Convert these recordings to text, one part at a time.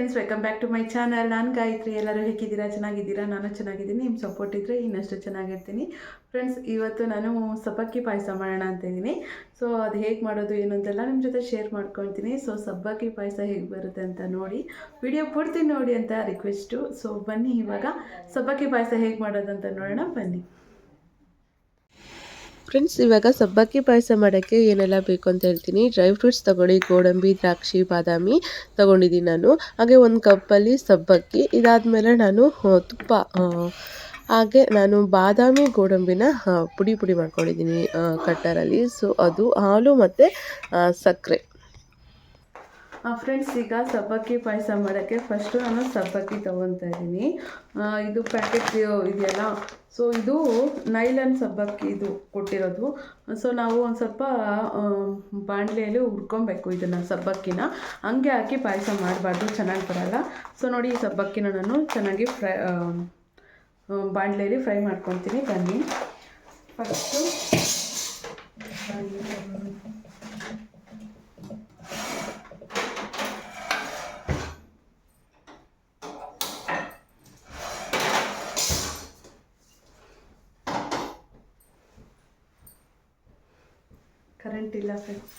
Friends welcome back to my channel ನಾನು ಗಾಯತ್ರಿ, ಎಲ್ಲರೂ ಹೇಗಿದ್ದೀರಾ? ಚೆನ್ನಾಗಿದ್ದೀರಾ? ನಾನು ಚೆನ್ನಾಗಿದ್ದೀನಿ. ನಿಮ್ಮ ಸಪೋರ್ಟ್ ಇದ್ದರೆ ಇನ್ನಷ್ಟು ಚೆನ್ನಾಗಿರ್ತೀನಿ. ಫ್ರೆಂಡ್ಸ್ ಇವತ್ತು ನಾನು ಸಬ್ಬಕ್ಕಿ ಪಾಯಸ ಮಾಡೋಣ ಅಂತ ಇದ್ದೀನಿ. ಸೊ ಅದು ಹೇಗೆ ಮಾಡೋದು, ಏನು ಅಂತೆಲ್ಲ ನಿಮ್ಮ ಜೊತೆ ಶೇರ್ ಮಾಡ್ಕೊಳ್ತೀನಿ. ಸೊ ಸಬ್ಬಕ್ಕಿ ಪಾಯಸ ಹೇಗೆ ಬರುತ್ತೆ ಅಂತ ನೋಡಿ. ವಿಡಿಯೋ ಪೂರ್ತಿ ನೋಡಿ ಅಂತ ರಿಕ್ವೆಸ್ಟು ಸೊ ಬನ್ನಿ ಇವಾಗ ಸಬ್ಬಕ್ಕಿ ಪಾಯಸ ಹೇಗೆ ಮಾಡೋದು ಅಂತ ನೋಡೋಣ. ಬನ್ನಿ. ಫ್ರೆಂಡ್ಸ್, ಇವಾಗ ಸಬ್ಬಕ್ಕಿ ಪಾಯಸ ಮಾಡೋಕ್ಕೆ ಏನೆಲ್ಲ ಬೇಕು ಅಂತ ಹೇಳ್ತೀನಿ. ಡ್ರೈ ಫ್ರೂಟ್ಸ್ ತಗೊಳ್ಳಿ, ಗೋಡಂಬಿ, ದ್ರಾಕ್ಷಿ, ಬಾದಾಮಿ ತಗೊಂಡಿದ್ದೀನಿ ನಾನು. ಹಾಗೆ ಒಂದು ಕಪ್ಪಲ್ಲಿ ಸಬ್ಬಕ್ಕಿ, ಇದಾದಮೇಲೆ ನಾನು ತುಪ್ಪ ಹಾಗೆ ನಾನು ಬಾದಾಮಿ, ಗೋಡಂಬಿನ ಪುಡಿ ಪುಡಿ ಮಾಡ್ಕೊಂಡಿದ್ದೀನಿ ಕಟ್ಟರಲ್ಲಿ. ಸೊ ಅದು ಹಾಲು ಮತ್ತು ಸಕ್ಕರೆ. ಫ್ರೆಂಡ್ಸ್, ಈಗ ಸಬ್ಬಕ್ಕಿ ಪಾಯಸ ಮಾಡೋಕ್ಕೆ ಫಸ್ಟು ನಾನು ಸಬ್ಬಕ್ಕಿ ತೊಗೊತಾ ಇದ್ದೀನಿ. ಇದು ಪ್ಯಾಕೆಟ್ ಇದೆಯಲ್ಲ ಸೊ ಇದು ನೈಲನ್ ಸಬ್ಬಕ್ಕಿ ಇದು ಕೊಟ್ಟಿರೋದು. ಸೊ ನಾವು ಒಂದು ಸ್ವಲ್ಪ ಬಾಣಲೆಯಲ್ಲಿ ಹುರ್ಕೊಬೇಕು ಇದನ್ನು ಸಬ್ಬಕ್ಕಿನ. ಹಂಗೆ ಹಾಕಿ ಪಾಯಸ ಮಾಡಬಾರ್ದು, ಚೆನ್ನಾಗಿ ಬರಲ್ಲ. ಸೊ ನೋಡಿ ಈ ಸಬ್ಬಕ್ಕಿನ ನಾನು ಚೆನ್ನಾಗಿ ಫ್ರೈ ಬಾಣಲೆಯಲ್ಲಿ ಫ್ರೈ ಮಾಡ್ಕೊತೀನಿ. ಬನ್ನಿ. ಫಸ್ಟು ಕರೆಂಟ್ ಇಲ್ಲ ಫ್ರೆಂಡ್ಸ್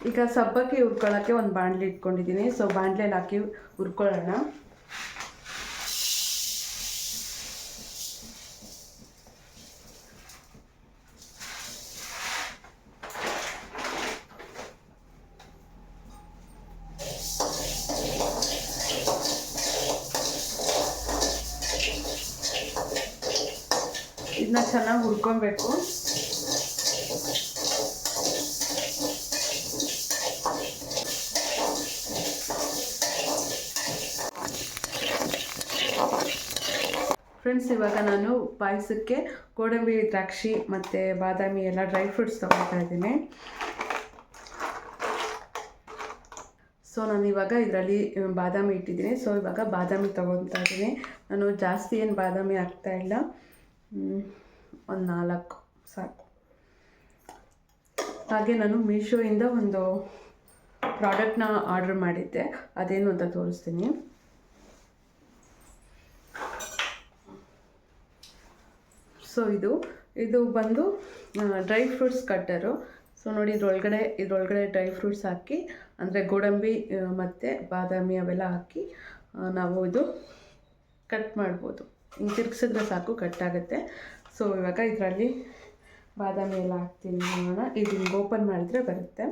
ಈಗ ಸಬ್ಬಕ್ಕಿ ಹುರ್ಕೊಳ್ಳೋಕ್ಕೆ ಒಂದು ಬಾಂಡ್ಲಿ ಇಟ್ಕೊಂಡಿದ್ದೀನಿ ಸೊ ಬಾಣಲೆಯಲ್ಲಿ ಹಾಕಿ ಹುರ್ಕೊಳ್ಳೋಣ ಇದನ್ನ ಚೆನ್ನಾಗಿ ಹುರ್ಕೊಬೇಕು. ಫ್ರೆಂಡ್ಸ್ ಇವಾಗ ನಾನು ಪಾಯಸಕ್ಕೆ ಗೋಡಂಬಿ ದ್ರಾಕ್ಷಿ ಮತ್ತು ಬಾದಾಮಿ ಎಲ್ಲ ಡ್ರೈ ಫ್ರೂಟ್ಸ್ ತೊಗೊಳ್ತಾ ಇದ್ದೀನಿ. ಸೊ ನಾನು ಇವಾಗ ಇದರಲ್ಲಿ ಬಾದಾಮಿ ಇಟ್ಟಿದ್ದೀನಿ. ಸೊ ಇವಾಗ ಬಾದಾಮಿ ತೊಗೊತಾ ಇದ್ದೀನಿ. ನಾನು ಜಾಸ್ತಿ ಏನು ಬಾದಾಮಿ ಹಾಕ್ತಾ ಇಲ್ಲ. ಒಂದು ನಾಲ್ಕು, ಸಾಕು. ಹಾಗೆ ನಾನು ಮೀಶೋಯಿಂದ ಒಂದು ಪ್ರಾಡಕ್ಟ್ನ ಆರ್ಡರ್ ಮಾಡಿದ್ದೆ. ಅದೇನು ಅಂತ ತೋರಿಸ್ತೀನಿ. ಸೊ ಇದು ಇದು ಬಂದು ಡ್ರೈ ಫ್ರೂಟ್ಸ್ ಕಟ್ಟರು. ಸೊ ನೋಡಿ, ಇದ್ರೊಳಗಡೆ ಇದ್ರೊಳಗಡೆ ಡ್ರೈ ಫ್ರೂಟ್ಸ್ ಹಾಕಿ, ಅಂದರೆ ಗೋಡಂಬಿ ಮತ್ತು ಬಾದಾಮಿ ಅವೆಲ್ಲ ಹಾಕಿ ನಾವು ಇದು ಕಟ್ ಮಾಡ್ಬೋದು. ಹಿಂಗೆ ತಿರುಗಿಸಿದ್ರೆ ಸಾಕು ಕಟ್ ಆಗುತ್ತೆ. ಸೊ ಇವಾಗ ಇದರಲ್ಲಿ ಬಾದಾಮಿ ಎಲ್ಲ ಹಾಕ್ತೀನಿ ನೋಡೋಣ. ಇದು ಹಿಂಗೆ ಓಪನ್ ಮಾಡಿದ್ರೆ ಬರುತ್ತೆ.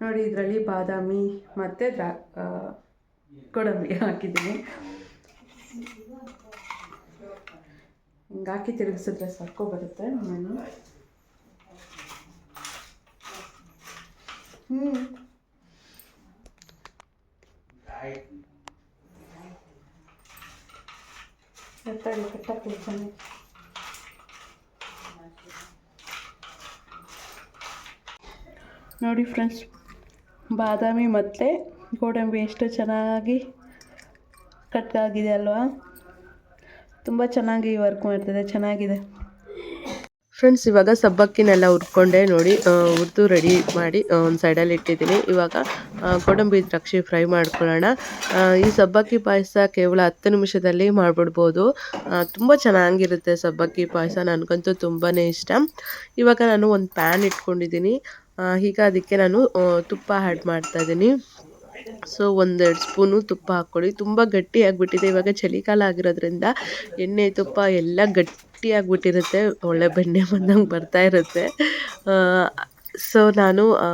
ನೋಡಿ, ಇದರಲ್ಲಿ ಬಾದಾಮಿ ಮತ್ತು ದ್ರಾ ಕೊಡಂಬಿ ಹಾಕಿದ್ದೀನಿ. ಹಿಂಗೆ ಹಾಕಿ ತಿರುಗಿಸಿದ್ರೆ ಸಾಕು ಬರುತ್ತೆ ನಾನು ಹ್ಞೂ ನೋಡಿ ಫ್ರೆಂಡ್ಸ್, ಬಾದಾಮಿ ಮತ್ತು ಗೋಡಂಬಿ ಎಷ್ಟು ಚೆನ್ನಾಗಿ ಕಟ್ ಆಗಿದೆ ಅಲ್ವಾ? ತುಂಬ ಚೆನ್ನಾಗಿ ವರ್ಕ್ ಮಾಡ್ತಿದೆ, ಚೆನ್ನಾಗಿದೆ. ಫ್ರೆಂಡ್ಸ್, ಇವಾಗ ಸಬ್ಬಕ್ಕಿನೆಲ್ಲ ಹುರ್ಕೊಂಡೆ ನೋಡಿ ಹುರಿದು ರೆಡಿ ಮಾಡಿ ಒಂದು ಸೈಡಲ್ಲಿ ಇಟ್ಟಿದ್ದೀನಿ. ಇವಾಗ ಕೊಡಂಬಿ ದ್ರಾಕ್ಷಿ ಫ್ರೈ ಮಾಡ್ಕೊಳ್ಳೋಣ. ಈ ಸಬ್ಬಕ್ಕಿ ಪಾಯಸ ಕೇವಲ ಹತ್ತು ನಿಮಿಷದಲ್ಲಿ ಮಾಡಿಬಿಡ್ಬೋದು. ತುಂಬ ಚೆನ್ನಾಗಿರುತ್ತೆ ಸಬ್ಬಕ್ಕಿ ಪಾಯಸ, ನನಗಂತೂ ತುಂಬಾ ಇಷ್ಟ. ಇವಾಗ ನಾನು ಒಂದು ಪ್ಯಾನ್ ಇಟ್ಕೊಂಡಿದ್ದೀನಿ. ಈಗ ಅದಕ್ಕೆ ನಾನು ತುಪ್ಪ ಆ್ಯಡ್ ಮಾಡ್ತಾ ಇದ್ದೀನಿ. ಸೊ ಒಂದೆರಡು ಸ್ಪೂನು ತುಪ್ಪ ಹಾಕ್ಕೊಳ್ಳಿ. ತುಂಬ ಗಟ್ಟಿಯಾಗಿಬಿಟ್ಟಿದೆ. ಇವಾಗ ಚಳಿಗಾಲ ಆಗಿರೋದ್ರಿಂದ ಎಣ್ಣೆ, ತುಪ್ಪ ಎಲ್ಲ ಗಟ್ಟಿಯಾಗಿಬಿಟ್ಟಿರುತ್ತೆ ಒಳ್ಳೆ ಬೆಣ್ಣೆ ಬಂದಂಗೆ ಬರ್ತಾ ಇರುತ್ತೆ. ಸೊ ನಾನು ಆ,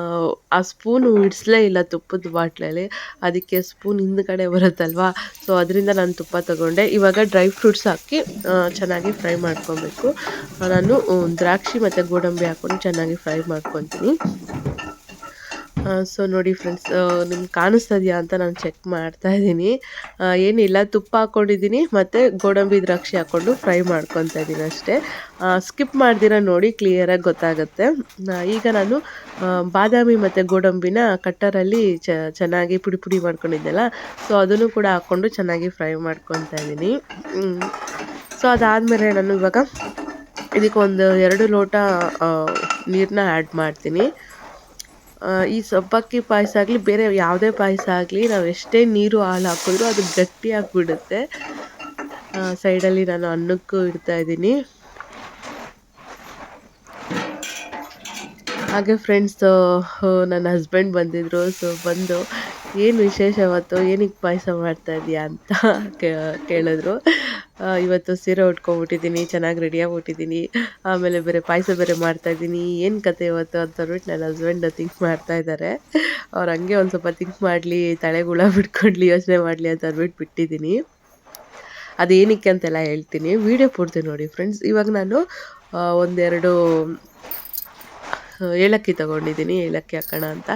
ಸ್ಪೂನು ಇಡಿಸ್ಲೇ ಇಲ್ಲ ತುಪ್ಪದ ಬಾಟ್ಲಲ್ಲಿ. ಅದಕ್ಕೆ ಸ್ಪೂನ್ ಹಿಂದ್ಗಡೆ ಬರುತ್ತಲ್ವಾ? ಸೊ ಅದರಿಂದ ನಾನು ತುಪ್ಪ ತಗೊಂಡೆ. ಇವಾಗ ಡ್ರೈ ಫ್ರೂಟ್ಸ್ ಹಾಕಿ ಚೆನ್ನಾಗಿ ಫ್ರೈ ಮಾಡ್ಕೊಬೇಕು. ನಾನು ದ್ರಾಕ್ಷಿ ಮತ್ತು ಗೋಡಂಬಿ ಹಾಕ್ಕೊಂಡು ಚೆನ್ನಾಗಿ ಫ್ರೈ ಮಾಡ್ಕೊತೀನಿ. ಸೊ ನೋಡಿ ಫ್ರೆಂಡ್ಸ್ ನಿಮ್ಗೆ ಕಾಣಿಸ್ತಾ ಅಂತ ನಾನು ಚೆಕ್ ಮಾಡ್ತಾ ಇದ್ದೀನಿ. ಏನಿಲ್ಲ, ತುಪ್ಪ ಹಾಕ್ಕೊಂಡಿದ್ದೀನಿ ಮತ್ತು ಗೋಡಂಬಿ ದ್ರಾಕ್ಷಿ ಹಾಕ್ಕೊಂಡು ಫ್ರೈ ಮಾಡ್ಕೊತಾ ಇದ್ದೀನಿ ಅಷ್ಟೇ. ಸ್ಕಿಪ್ ಮಾಡ್ದಿರ ನೋಡಿ ಕ್ಲಿಯರಾಗಿ ಗೊತ್ತಾಗುತ್ತೆ. ಈಗ ನಾನು ಬಾದಾಮಿ ಮತ್ತು ಗೋಡಂಬಿನ ಕಟ್ಟರಲ್ಲಿ ಚೆನ್ನಾಗಿ ಪುಡಿ ಪುಡಿ ಮಾಡ್ಕೊಂಡಿದ್ದೆಲ್ಲ ಸೊ ಅದನ್ನು ಕೂಡ ಹಾಕ್ಕೊಂಡು ಚೆನ್ನಾಗಿ ಫ್ರೈ ಮಾಡ್ಕೊತಾ ಇದ್ದೀನಿ. ಸೊ ಅದಾದಮೇಲೆ ನಾನು ಇವಾಗ ಇದಕ್ಕೆ ಒಂದು ಎರಡು ಲೋಟ ನೀರನ್ನ ಆ್ಯಡ್ ಮಾಡ್ತೀನಿ. ಈ ಸಬ್ಬಕ್ಕಿ ಪಾಯಸ ಆಗಲಿ, ಬೇರೆ ಯಾವುದೇ ಪಾಯಸ ಆಗಲಿ, ನಾವು ಎಷ್ಟೇ ನೀರು ಹಾಲು ಹಾಕಿದ್ರೂ ಅದು ಗಟ್ಟಿಯಾಗಿಬಿಡುತ್ತೆ ಸೈಡಲ್ಲಿ ನಾನು ಅನ್ನಕ್ಕೂ ಇಡ್ತಾ ಇದ್ದೀನಿ. ಹಾಗೆ ಫ್ರೆಂಡ್ಸ್ ನನ್ನ ಹಸ್ಬೆಂಡ್ ಬಂದಿದ್ದರು ಸೊ ಬಂದು ಏನು ವಿಶೇಷ ಇವತ್ತು? ಏನಕ್ಕೆ ಪಾಯಸ ಮಾಡ್ತಾ ಇದೀಯಾ ಅಂತ ಕೇಳಿದ್ರು. ಇವತ್ತು ಸೀರೆ ಉಟ್ಕೊಂಬಿಟ್ಟಿದ್ದೀನಿ ಚೆನ್ನಾಗಿ ರೆಡಿಯಾಗಿಬಿಟ್ಟಿದ್ದೀನಿ ಆಮೇಲೆ ಬೇರೆ ಪಾಯಸ ಬೇರೆ ಮಾಡ್ತಾ ಇದ್ದೀನಿ ಏನು ಕತೆ ಇವತ್ತು ಅಂತ ಅಂದ್ಬಿಟ್ಟು ನನ್ನ ಹಸ್ಬೆಂಡ್ ಥಿಂಕ್ ಮಾಡ್ತಾ ಇದ್ದಾರೆ ಅವ್ರು ಹಂಗೆ ಒಂದು ಸ್ವಲ್ಪ ಥಿಂಕ್ ಮಾಡಲಿ, ತಲೆಗುಳ ಬಿಟ್ಕೊಡ್ಲಿ, ಯೋಚನೆ ಮಾಡಲಿ ಅಂತ ಅಂದ್ಬಿಟ್ಟು ಬಿಟ್ಟಿದ್ದೀನಿ ಅದೇನಕ್ಕೆ ಅಂತೆಲ್ಲ ಹೇಳ್ತೀನಿ. ವಿಡಿಯೋ ಪೂರ್ತಿ ನೋಡಿ ಫ್ರೆಂಡ್ಸ್ ಇವಾಗ ನಾನು ಒಂದೆರಡು ಏಲಕ್ಕಿ ತಗೊಂಡಿದ್ದೀನಿ, ಏಲಕ್ಕಿ ಹಾಕೋಣ ಅಂತ.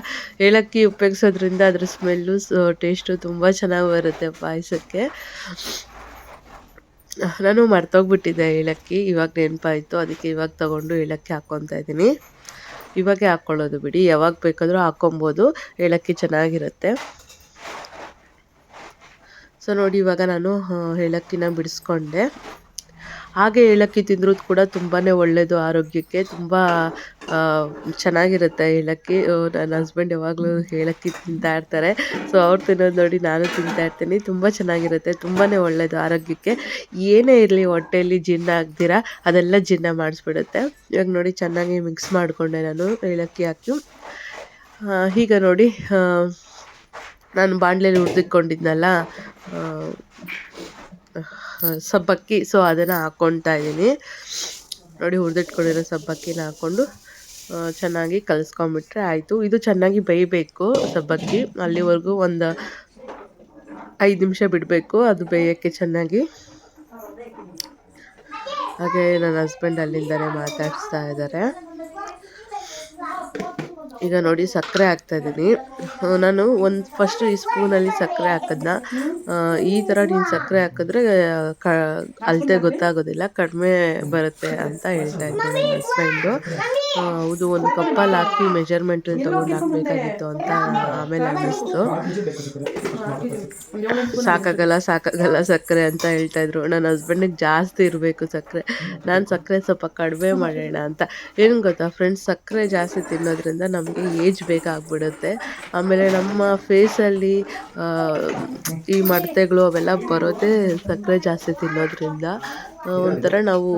ಏಲಕ್ಕಿ ಉಪಯೋಗಿಸೋದ್ರಿಂದ ಅದ್ರ ಸ್ಮೆಲ್ಲು ಟೇಸ್ಟು ತುಂಬ ಚೆನ್ನಾಗಿ ಬರುತ್ತೆ ಪಾಯಸಕ್ಕೆ. ನಾನು ಮರ್ತೋಗ್ಬಿಟ್ಟಿದ್ದೆ ಏಲಕ್ಕಿ, ಇವಾಗ ನೆನಪಾಯಿತು, ಅದಕ್ಕೆ ಇವಾಗ ತಗೊಂಡು ಏಲಕ್ಕಿ ಹಾಕ್ಕೊತಾ ಇದ್ದೀನಿ. ಇವಾಗೆ ಹಾಕ್ಕೊಳ್ಳೋದು ಬಿಡಿ, ಯಾವಾಗ ಬೇಕಾದರೂ ಹಾಕ್ಕೊಬೋದು ಏಲಕ್ಕಿ ಚೆನ್ನಾಗಿರುತ್ತೆ. ಸೊ ನೋಡಿ, ಇವಾಗ ನಾನು ಏಲಕ್ಕಿನ ಬಿಡಿಸ್ಕೊಂಡೆ. ಹಾಗೆ ಏಲಕ್ಕಿ ತಿಂದರೂ ಕೂಡ ತುಂಬಾ ಒಳ್ಳೆಯದು ಆರೋಗ್ಯಕ್ಕೆ, ತುಂಬ ಚೆನ್ನಾಗಿರುತ್ತೆ ಏಲಕ್ಕಿ. ನನ್ನ ಹಸ್ಬೆಂಡ್ ಯಾವಾಗಲೂ ಏಲಕ್ಕಿ ತಿಂತಾ ಇರ್ತಾರೆ. ಸೊ ಅವ್ರು ತಿನ್ನೋದು ನೋಡಿ ನಾನು ತಿಂತಾ ಇರ್ತೀನಿ. ತುಂಬ ಚೆನ್ನಾಗಿರುತ್ತೆ ತುಂಬಾ ಒಳ್ಳೆಯದು ಆರೋಗ್ಯಕ್ಕೆ. ಏನೇ ಇರಲಿ ಹೊಟ್ಟೆಯಲ್ಲಿ ಜೀರ್ಣ ಆಗ್ದಿರ, ಅದೆಲ್ಲ ಜೀರ್ಣ ಮಾಡಿಸ್ಬಿಡುತ್ತೆ. ಇವಾಗ ನೋಡಿ ಚೆನ್ನಾಗಿ ಮಿಕ್ಸ್ ಮಾಡಿಕೊಂಡೆ ನಾನು ಏಲಕ್ಕಿ ಹಾಕಿ. ಈಗ ನೋಡಿ ನಾನು ಬಾಣಲೆಯಲ್ಲಿ ಹುರಿದಿಟ್ಕೊಂಡಿದ್ನಲ್ಲ ಸಬ್ಬಕ್ಕಿ. ಸೊ ಅದನ್ನು ಹಾಕ್ಕೊಳ್ತಾ ಇದ್ದೀನಿ. ನೋಡಿ, ಹುರಿದಿಟ್ಕೊಂಡಿರೋ ಸಬ್ಬಕ್ಕಿನ ಹಾಕ್ಕೊಂಡು ಚೆನ್ನಾಗಿ ಕಲಿಸ್ಕೊಂಬಿಟ್ರೆ ಆಯಿತು. ಇದು ಚೆನ್ನಾಗಿ ಬೇಯಬೇಕು ಸಬ್ಬಕ್ಕಿ. ಅಲ್ಲಿವರೆಗೂ ಒಂದು ಐದು ನಿಮಿಷ ಬಿಡಬೇಕು. ಅದು ಬೇಯೋಕ್ಕೆ ಚೆನ್ನಾಗಿ. ಹಾಗೆ ನನ್ನ ಹಸ್ಬೆಂಡ್ ಅಲ್ಲಿಂದಲೇ ಮಾತಾಡಿಸ್ತಾ ಇದ್ದಾರೆ. ಈಗ ನೋಡಿ ಸಕ್ಕರೆ ಹಾಕ್ತಾ ಇದ್ದೀನಿ. ನಾನು ಒಂದು ಫಸ್ಟ್ ಈ ಸ್ಪೂನಲ್ಲಿ ಸಕ್ಕರೆ ಹಾಕಿದ್ನ. ಈ ಥರ ನೀನು ಸಕ್ಕರೆ ಹಾಕಿದ್ರೆ, ಕ, ಅಳತೆ ಗೊತ್ತಾಗೋದಿಲ್ಲ, ಕಡಿಮೆ ಬರುತ್ತೆ ಅಂತ ಹೇಳ್ತಾ ಇದ್ದೀನಿ ನನ್ನ ಹಸ್ಬೆಂಡು ಹೌದು ಒಂದು ಕಪ್ಪಲ್ಲಿ ಹಾಕಿ ಮೆಜರ್ಮೆಂಟ್ ತಗೊಂಡು ಹಾಕಬೇಕಾಗಿತ್ತು ಅಂತ ಆಮೇಲೆ ಅನ್ನಿಸ್ತು. ಸಾಕಾಗಲ್ಲ ಸಾಕಾಗಲ್ಲ ಸಕ್ಕರೆ ಅಂತ ಹೇಳ್ತಾ ಇದ್ರು. ನನ್ನ ಹಸ್ಬೆಂಡಿಗೆ ಜಾಸ್ತಿ ಇರಬೇಕು ಸಕ್ಕರೆ. ನಾನು ಸಕ್ಕರೆ ಸ್ವಲ್ಪ ಕಡಿಮೆ ಮಾಡೋಣ ಅಂತ. ಏನು ಗೊತ್ತಾ ಫ್ರೆಂಡ್ಸ್ ಸಕ್ಕರೆ ಜಾಸ್ತಿ ತಿನ್ನೋದ್ರಿಂದ ನಮಗೆ ಏಜ್ ಬೇಕಾಗ್ಬಿಡುತ್ತೆ ಆಮೇಲೆ ನಮ್ಮ ಫೇಸಲ್ಲಿ ಈ ಮಡತೆಗಳು ಅವೆಲ್ಲ ಬರೋದೇ ಸಕ್ಕರೆ ಜಾಸ್ತಿ ತಿನ್ನೋದ್ರಿಂದ. ಒಂಥರ ನಾವು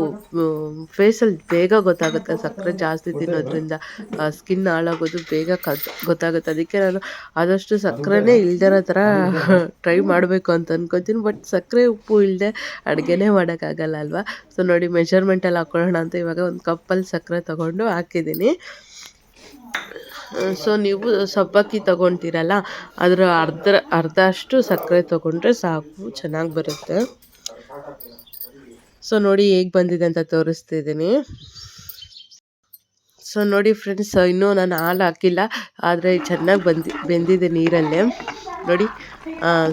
ಫೇಸಲ್ಲಿ ಬೇಗ ಗೊತ್ತಾಗುತ್ತೆ. ಸಕ್ಕರೆ ಜಾಸ್ತಿ ತಿನ್ನೋದ್ರಿಂದ ಸ್ಕಿನ್ ಹಾಳಾಗೋದು ಬೇಗ ಗೊತ್ತಾಗುತ್ತೆ. ಅದಕ್ಕೆ ನಾನು ಆದಷ್ಟು ಸಕ್ಕರೆನೇ ಇಲ್ದಿರೋ ಥರ ಟ್ರೈ ಮಾಡಬೇಕು ಅಂತ ಅನ್ಕೋತೀನಿ. ಬಟ್ ಸಕ್ಕರೆ ಉಪ್ಪು ಇಲ್ಲದೆ ಅಡುಗೆನೇ ಮಾಡೋಕ್ಕಾಗಲ್ಲ ಅಲ್ವಾ? ಸೊ ನೋಡಿ ಮೆಜರ್ಮೆಂಟಲ್ಲಿ ಹಾಕೊಳ್ಳೋಣ ಅಂತ ಇವಾಗ ಒಂದು ಕಪ್ಪಲ್ಲಿ ಸಕ್ಕರೆ ತಗೊಂಡು ಹಾಕಿದ್ದೀನಿ. ಸೊ ನೀವು ಸಬ್ಬಕ್ಕಿ ತೊಗೊತೀರಲ್ಲ ಅದರ ಅರ್ಧ ಅರ್ಧ ಅಷ್ಟು ಸಕ್ಕರೆ ತೊಗೊಂಡ್ರೆ ಸಾಕು. ಚೆನ್ನಾಗಿ ಬರುತ್ತೆ. ಸೊ ನೋಡಿ ಹೇಗೆ ಬಂದಿದೆ ಅಂತ ತೋರಿಸ್ತಿದ್ದೀನಿ. ಸೊ ನೋಡಿ ಫ್ರೆಂಡ್ಸ್ ಇನ್ನೂ ನಾನು ಹಾಲು ಹಾಕಿಲ್ಲ, ಆದರೆ ಚೆನ್ನಾಗಿ ಬಂದಿ, ಬೆಂದಿದೆ ನೀರಲ್ಲೇ. ನೋಡಿ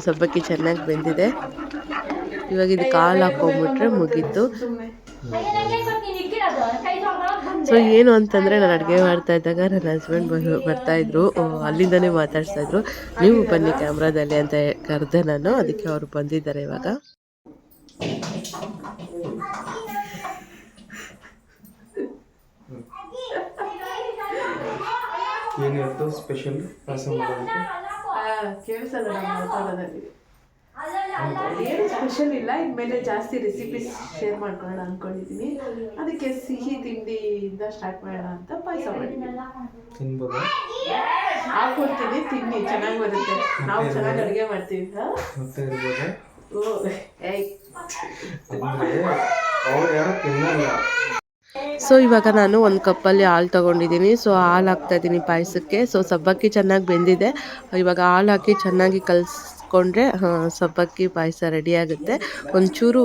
ಸಬ್ಬಕ್ಕಿ ಚೆನ್ನಾಗಿ ಬೆಂದಿದೆ. ಇವಾಗ ಇದಕ್ಕೆ ಹಾಲು ಹಾಕೊಂಬಿಟ್ರೆ ಮುಗೀತು. ಸೊ ಏನು ಅಂತಂದರೆ ನಾನು ಅಡುಗೆ ಮಾಡ್ತಾ ಇದ್ದಾಗ ನನ್ನ ಹಸ್ಬೆಂಡ್ ಬರ್ ಬರ್ತಾಯಿದ್ರು ಅಲ್ಲಿಂದನೇ ಮಾತಾಡ್ತಾ ಇದ್ರು. ನೀವು ಬನ್ನಿ ಕ್ಯಾಮ್ರಾದಲ್ಲಿ ಅಂತ ಕರೆದೆ ನಾನು, ಅದಕ್ಕೆ ಅವರು ಬಂದಿದ್ದಾರೆ ಇವಾಗ. ಏನಿರುತ್ತೋ ಸ್ಪೆಷಲ್ ಪಾಯಸ ಮಾಡೋದಕ್ಕೆ ಕೇಳಿಸಲ್ಲ ಮಾತಾಡೋದಲ್ಲಿ. ಏನು ಸ್ಪೆಷಲ್ ಇಲ್ಲ ಇನ್ಮೇಲೆ ಜಾಸ್ತಿ ರೆಸಿಪೀಸ್ ಶೇರ್ ಮಾಡ್ಕೊಳ್ಳೋಣ ಅನ್ಕೊಂಡಿದ್ದೀನಿ ಅದಕ್ಕೆ ಸಿಹಿ ತಿಂಡಿಯಿಂದ ಸ್ಟಾರ್ಟ್ ಮಾಡೋಣ ಅಂತ ಪಾಯಸ ಮಾಡಿದ್ದೀನಿ ತಿನ್ಬೋದಾ? ಹಾಕೊಡ್ತೀನಿ ತಿನ್ನಿ. ಚೆನ್ನಾಗಿ ಬರುತ್ತೆ. ನಾವು ಚೆನ್ನಾಗಿ ಅಡುಗೆ ಮಾಡ್ತೀವಿ ಹಾ? ಮತ್ತೆ ಇರ್ಬೋದಾ? ಸೊ ಇವಾಗ ನಾನು ಒಂದು ಕಪ್ಪಲ್ಲಿ ಹಾಲು ತೊಗೊಂಡಿದ್ದೀನಿ. ಸೊ ಹಾಲು ಹಾಕ್ತಾ ಇದ್ದೀನಿ ಪಾಯಸಕ್ಕೆ. ಸೊ ಸಬ್ಬಕ್ಕಿ ಚೆನ್ನಾಗಿ ಬೆಂದಿದೆ. ಇವಾಗ ಹಾಲು ಹಾಕಿ ಚೆನ್ನಾಗಿ ಕಲ್ಸ್ ಕಾಯಿಸ್ಕೊಂಡ್ರೆ ಸಬ್ಬಕ್ಕಿ ಪಾಯಸ ರೆಡಿ ಆಗುತ್ತೆ. ಒಂಚೂರು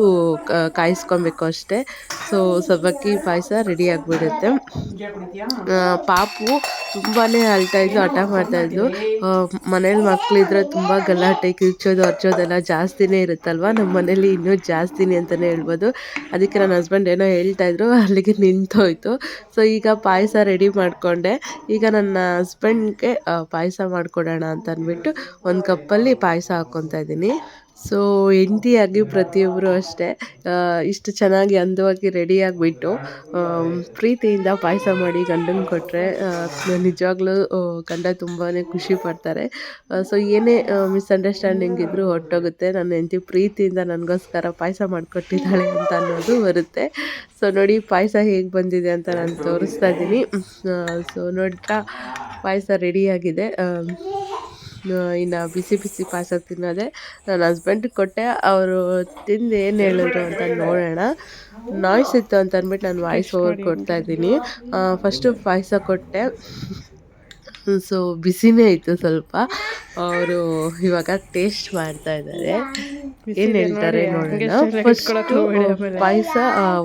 ಕಾಯಿಸ್ಕೊಬೇಕು ಅಷ್ಟೇ. ಸೊ ಸಬ್ಬಕ್ಕಿ ಪಾಯಸ ರೆಡಿ ಆಗಿಬಿಡುತ್ತೆ. ಪಾಪು ತುಂಬಾ ಅಳ್ತಾ ಇದ್ಲು, ಹಠ ಮಾಡ್ತಾ ಇದ್ಲು. ಮನೇಲಿ ಮಕ್ಕಳಿದ್ರೆ ತುಂಬ ಗಲಾಟೆ ಕಿರ್ಚೋದು ಹಚ್ಚೋದೆಲ್ಲ ಜಾಸ್ತಿನೇ ಇರುತ್ತಲ್ವ? ನಮ್ಮ ಮನೇಲಿ ಇನ್ನೂ ಜಾಸ್ತಿನೇ ಅಂತಲೇ ಹೇಳ್ಬೋದು. ಅದಕ್ಕೆ ನನ್ನ ಹಸ್ಬೆಂಡ್ ಏನೋ ಹೇಳ್ತಾಯಿದ್ರು ಅಲ್ಲಿಗೆ ನಿಂತೋಯ್ತು. ಸೊ ಈಗ ಪಾಯಸ ರೆಡಿ ಮಾಡಿಕೊಂಡೆ. ಈಗ ನನ್ನ ಹಸ್ಬೆಂಡ್ಗೆ ಪಾಯಸ ಮಾಡಿಕೊಡೋಣ ಅಂತ ಅಂದ್ಬಿಟ್ಟು ಒಂದು ಕಪ್ಪಲ್ಲಿ ಪಾಯಸ ಹಾಕ್ಕೊತಾ ಇದ್ದೀನಿ. ಸೊ ಹೆಂಡ್ತಿಯಾಗಿ ಪ್ರತಿಯೊಬ್ಬರು ಅಷ್ಟೇ ಇಷ್ಟು ಚೆನ್ನಾಗಿ ಅಂದವಾಗಿ ರೆಡಿಯಾಗಿಬಿಟ್ಟು ಪ್ರೀತಿಯಿಂದ ಪಾಯಸ ಮಾಡಿ ಗಂಡನ ಕೊಟ್ಟರೆ ನಿಜವಾಗ್ಲೂ ಗಂಡ ತುಂಬಾ ಖುಷಿ ಪಡ್ತಾರೆ. ಸೊ ಏನೇ ಮಿಸ್ಅಂಡರ್ಸ್ಟ್ಯಾಂಡಿಂಗ್ ಇದ್ದರೂ ಹೊಟ್ಟೋಗುತ್ತೆ ನನ್ನ ಹೆಂಡತಿ ಪ್ರೀತಿಯಿಂದ ನನಗೋಸ್ಕರ ಪಾಯಸ ಮಾಡಿಕೊಟ್ಟಿದ್ದಾಳೆ ಅಂತ ಅನ್ನೋದು ಬರುತ್ತೆ. ಸೊ ನೋಡಿ ಪಾಯಸ ಹೇಗೆ ಬಂದಿದೆ ಅಂತ ನಾನು ತೋರಿಸ್ತಾ ಇದ್ದೀನಿ. ಸೊ ನೋಡ್ತಾ ಪಾಯಸ ರೆಡಿಯಾಗಿದೆ ಇನ್ನು ಬಿಸಿ ಬಿಸಿ ಪಾಯಸ ತಿನ್ನೋದೆ ನನ್ನ ಹಸ್ಬೆಂಡಿಗೆ ಕೊಟ್ಟೆ, ಅವರು ತಿಂದು ಏನು ಹೇಳಿದ್ರು ಅಂತ ನೋಡೋಣ. ನಾಯ್ಸ್ ಇತ್ತು ಅಂತ ಅಂದ್ಬಿಟ್ಟು ನಾನು ವಾಯ್ಸ್ ಓವರ್ ಕೊಡ್ತಾ ಇದ್ದೀನಿ. ಫಸ್ಟು ಪಾಯಸ ಕೊಟ್ಟೆ. ಸೊ ಬಿಸಿನೇ ಇತ್ತು ಸ್ವಲ್ಪ. ಅವರು ಇವಾಗ ಟೇಸ್ಟ್ ಮಾಡ್ತಾ ಇದ್ದಾರೆ. ಏನು ಹೇಳ್ತಾರೆ ನೋಡೋಣ. ಫಸ್ಟ್ ಪಾಯಸ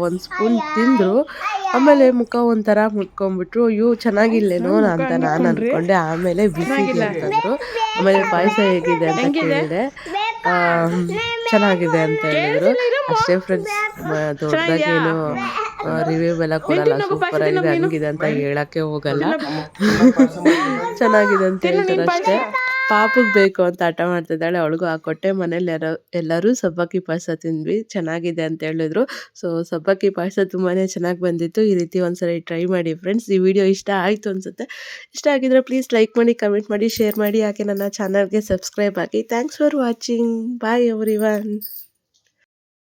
ಒಂದು ಸ್ಪೂನ್ ತಿಂದರು. ಆಮೇಲೆ ಮುಖ ಒಂಥರ ಮುಟ್ಕೊಂಡ್ಬಿಟ್ರು. ಅಯ್ಯೋ ಚೆನ್ನಾಗಿಲ್ಲೇನೋ ಅಂತ ನಾನು ಅಂದ್ಕೊಂಡೆ ಆಮೇಲೆ ಬಿಸಿ ಅಂತಂದ್ರು. ಆಮೇಲೆ ಪಾಯಸ ಹೇಗಿದೆ ಅಂತ ಕೇಳಿದೆ. ಚೆನ್ನಾಗಿದೆ ಅಂತ ಹೇಳಿದ್ರು. ಅಷ್ಟೇ ಫ್ರೆಂಡ್ಸ್ ದೊಡ್ಡದಾಗೇನು ರಿವ್ಯೂ ಎಲ್ಲ ಕೊಡಲ್ಲ. ಸೂಪರ್ ಆಗಿದೆ ಹಂಗಿದೆ ಅಂತ ಹೇಳಕ್ಕೆ ಹೋಗಲ್ಲ. ಚೆನ್ನಾಗಿದೆ ಅಂತ ಹೇಳ್ತಾರೆ ಅಷ್ಟೇ. ಪಾಪಗೆ ಬೇಕು ಅಂತ ಹಠ ಮಾಡ್ತಿದ್ದಾಳೆ. ಅವಳಿಗೂ ಹಾಕೊಟ್ಟೆ ಮನೇಲಿ ಯಾರೋ, ಎಲ್ಲರೂ ಸಬ್ಬಕ್ಕಿ ಪಾಯಸ ತಿಂದ್ವಿ. ಚೆನ್ನಾಗಿದೆ ಅಂತ ಹೇಳಿದ್ರು. ಸೊ ಸಬ್ಬಕ್ಕಿ ಪಾಯಸ ತುಂಬಾ ಚೆನ್ನಾಗಿ ಬಂದಿತ್ತು. ಈ ರೀತಿ ಒಂದ್ಸರಿ ಟ್ರೈ ಮಾಡಿ ಫ್ರೆಂಡ್ಸ್ ಈ ವಿಡಿಯೋ ಇಷ್ಟ ಆಯಿತು ಅನ್ಸುತ್ತೆ. ಇಷ್ಟ ಆಗಿದ್ರೆ ಪ್ಲೀಸ್ ಲೈಕ್ ಮಾಡಿ ಕಮೆಂಟ್ ಮಾಡಿ ಶೇರ್ ಮಾಡಿ. ಯಾಕೆ ನನ್ನ ಚಾನಲ್ಗೆ ಸಬ್ಸ್ಕ್ರೈಬ್ ಆಗಿ. Thanks for watching bye every